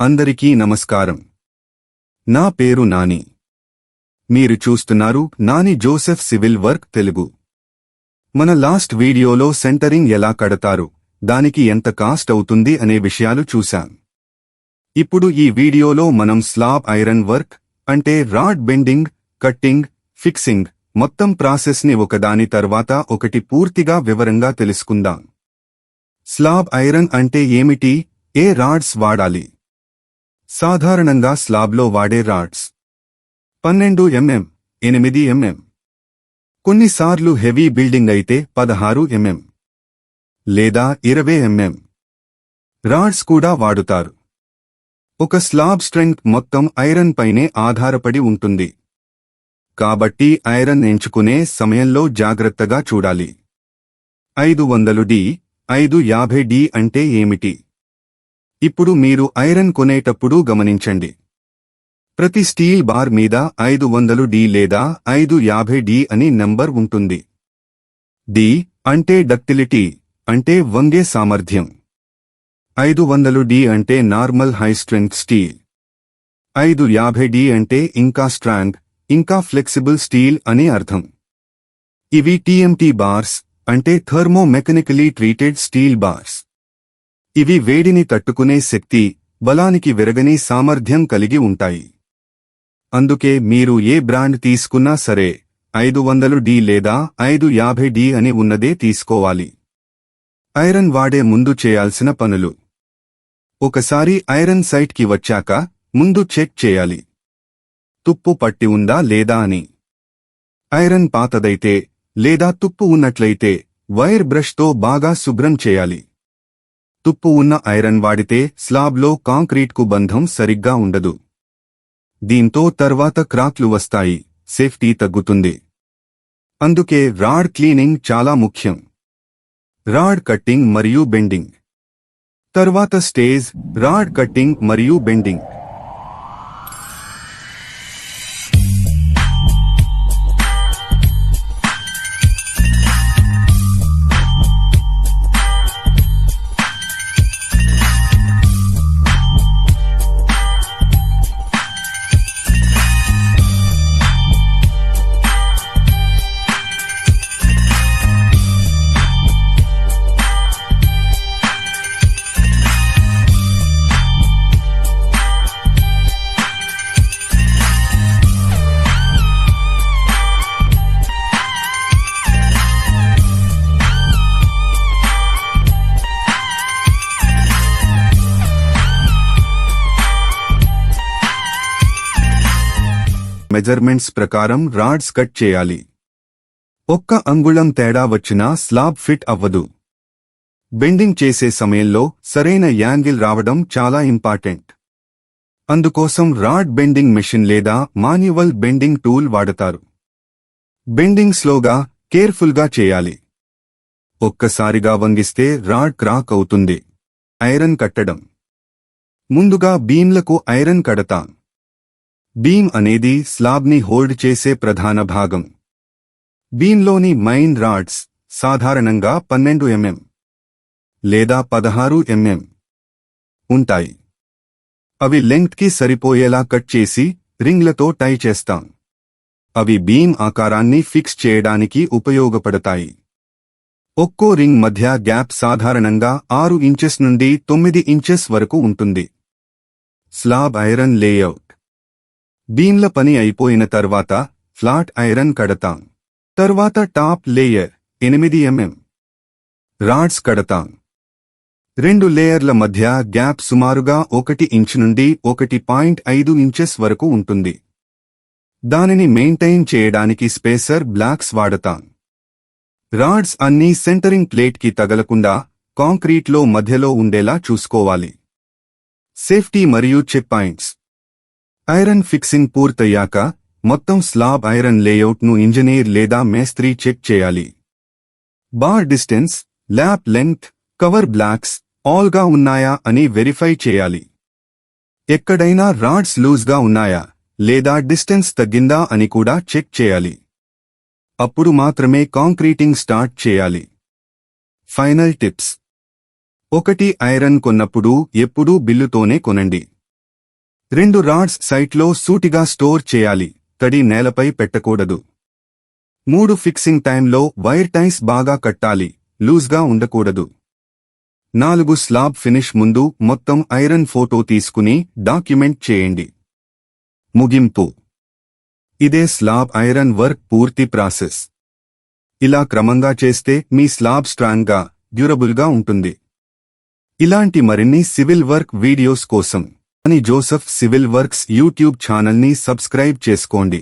అందరికీ నమస్కారం. నా పేరు నాని. మీరు చూస్తున్నారు Nani Joseph civil work Telugu. మన లాస్ట్ వీడియోలో సెంటరింగ్ ఎలా కడతారు దానికి ఎంత కాస్ట్ అవుతుంది అనే విషయాలు చూశాం. ఇప్పుడు ఈ వీడియోలో మనం స్లాబ్ ఐరన్ వర్క్ అంటే రాడ్ బెండింగ్ కట్టింగ్ ఫిక్సింగ్ మొత్తం ప్రాసెస్ని ఒకదాని తర్వాత ఒకటి పూర్తిగా వివరంగా తెలుసుకుందాం. స్లాబ్ ఐరన్ అంటే ఏమిటి ఏ రాడ్స్ వాడాలి? సాధారణంగా స్లాబ్లో వాడే రాడ్స్. పన్నెండు ఎంఎం ఎనిమిది ఎంఎం. కొన్నిసార్లు హెవీ బిల్డింగ్ అయితే పదహారు ఎంఎం. లేదా ఇరవై ఎంఎం. రాడ్స్ కూడా వాడుతారు. ఒక స్లాబ్ స్ట్రెంగ్త్ మొత్తం ఐరన్ పైనే ఆధారపడి ఉంటుంది. కాబట్టి ఐరన్ ఎంచుకునే సమయంలో జాగ్రత్తగా చూడాలి. ఐదు వందలు డి ఐదు యాభై డి అంటే ఏమిటి? ఇప్పుడు మీరు ఐరన్ కొనేటప్పుడు గమనించండి. ప్రతి స్టీల్ బార్ మీద ఐదు వందలు డి లేదా ఐదు యాభై డి అని నంబర్ ఉంటుంది. డి అంటే డక్టిలిటీ అంటే వంగే సామర్థ్యం. ఐదు వందలు డి అంటే నార్మల్ హై స్ట్రెంగ్త్ స్టీల్. ఐదు యాభై డి అంటే ఇంకా స్ట్రాంగ్ ఇంకా ఫ్లెక్సిబుల్ స్టీల్ అని అర్థం. ఇవి టీఎంటీ బార్స్ అంటే thermo mechanically treated steel bars. ఇవి వేడిని తట్టుకునే శక్తి బలానికి విరగని సామర్థ్యం కలిగి ఉంటాయి. అందుకే మీరు ఏ బ్రాండ్ తీసుకున్నా సరే ఐదు వందలు డి లేదా ఐదు యాభై డి అని ఉన్నదే తీసుకోవాలి. ఐరన్ వాడే ముందు చేయాల్సిన పనులు. ఒకసారి ఐరన్ సైట్కి వచ్చాక ముందు చెక్ చేయాలి. తుప్పు పట్టి ఉందా లేదా అని. ఐరన్ పాతదైతే లేదా తుప్పు ఉన్నట్లయితే వైర్ బ్రష్తో బాగా శుభ్రం చేయాలి. తుప్పు ఉన్న ఐరన్ వాడితే స్లాబ్లో కాంక్రీట్కు బంధం సరిగ్గా ఉండదు. దీంతో తర్వాత క్రాక్లు వస్తాయి సేఫ్టీ తగ్గుతుంది. అందుకే రాడ్ క్లీనింగ్ చాలా ముఖ్యం. రాడ్ కట్టింగ్ మరియు బెండింగ్. తర్వాత స్టేజ్ రాడ్ కట్టింగ్ మరియు బెండింగ్. మెజర్మెంట్స్ ప్రకారం రాడ్స్ కట్ చేయాలి. ఒక్క అంగుళం తేడా వచ్చినా స్లాబ్ ఫిట్ అవ్వదు. బెండింగ్ చేసే సమయంలో సరైన యాంగిల్ రావడం చాలా ఇంపార్టెంట్. అందుకోసం రాడ్ బెండింగ్ మెషిన్ లేదా మాన్యువల్ బెండింగ్ టూల్ వాడతారు. బెండింగ్ స్లోగా కేర్ఫుల్గా చేయాలి. ఒక్కసారిగా వంగిస్తే రాడ్ క్రాక్ అవుతుంది. ఐరన్ కట్టడం. ముందుగా బీమ్లకు ఐరన్ కడతాం. బీమ్ అనేది స్లాబ్ని హోల్డ్ చేసే ప్రధాన భాగం. బీమ్లోని మైన్ రాడ్స్ సాధారణంగా పన్నెండు ఎంఎం లేదా పదహారు ఎంఎం ఉంటాయి. అవి లెంగ్త్కి సరిపోయేలా కట్ చేసి రింగ్లతో టై చేస్తాం. అవి బీమ్ ఆకారాన్ని ఫిక్స్ చేయడానికి ఉపయోగపడతాయి. ఒక్కో రింగ్ మధ్య గ్యాప్ సాధారణంగా ఆరు ఇంచెస్ నుండి తొమ్మిది ఇంచెస్ వరకు ఉంటుంది. Slab iron layout. బీమ్ల పని అయిపోయిన తర్వాత ఫ్లాట్ ఐరన్ కడతాం. తర్వాత టాప్ లేయర్ ఎనిమిది ఎంఎం. రాడ్స్ కడతాం. రెండు లేయర్ల మధ్య గ్యాప్ సుమారుగా ఒకటి ఇంచు నుండి ఒకటి పాయింట్ ఐదు ఇంచెస్ వరకు ఉంటుంది. దానిని మెయింటైన్ చేయడానికి స్పేసర్ బ్లాక్స్ వాడతాం. రాడ్స్ అన్నీ సెంటరింగ్ ప్లేట్కి తగలకుండా కాంక్రీట్లో మధ్యలో ఉండేలా చూసుకోవాలి. సేఫ్టీ మరియు చెక్ పాయింట్స్. ఐరన్ ఫిక్సింగ్ పూర్తయ్యాక మొత్తం స్లాబ్ ఐరన్ లేఅవుట్ను ఇంజనీర్ లేదా మేస్త్రీ చెక్ చేయాలి. Bar distance lap length cover blocks ఆల్గా ఉన్నాయా అని వెరిఫై చేయాలి. ఎక్కడైనా రాడ్స్ లూజ్గా ఉన్నాయా లేదా డిస్టెన్స్ తగ్గిందా అని కూడా చెక్ చేయాలి. అప్పుడు మాత్రమే కాంక్రీటింగ్ స్టార్ట్ చేయాలి. Final tips. ఒకటి ఐరన్ కొన్నప్పుడు ఎప్పుడూ బిల్లుతోనే కొనండి. రెండు రాడ్స్ సైట్లో సూటిగా స్టోర్ చేయాలి. తడి నేలపై పెట్టకూడదు. మూడు ఫిక్సింగ్ టైంలో వైర్ టైస్ బాగా కట్టాలి. లూజ్గా ఉండకూడదు. నాలుగు స్లాబ్ ఫినిష్ ముందు మొత్తం ఐరన్ ఫోటో తీసుకుని డాక్యుమెంట్ చేయండి. ముగింపు. ఇదే స్లాబ్ ఐరన్ వర్క్ పూర్తి ప్రాసెస్. ఇలా క్రమంగా చేస్తే మీ స్లాబ్ స్ట్రాంగ్గా డ్యూరబుల్గా ఉంటుంది. ఇలాంటి మరిన్ని సివిల్ వర్క్ వీడియోస్ కోసం అని జోసెఫ్ సివిల్ వర్క్స్ యూట్యూబ్ ఛానల్ని సబ్స్క్రైబ్ చేసుకోండి.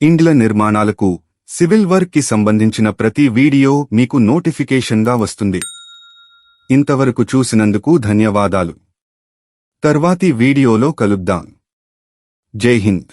ఇండ్ల నిర్మాణాలకు సివిల్ వర్క్కి సంబంధించిన ప్రతి వీడియో మీకు నోటిఫికేషన్గా వస్తుంది. ఇంతవరకు చూసినందుకు ధన్యవాదాలు. తర్వాతి వీడియోలో కలుద్దాం. జై హింద్.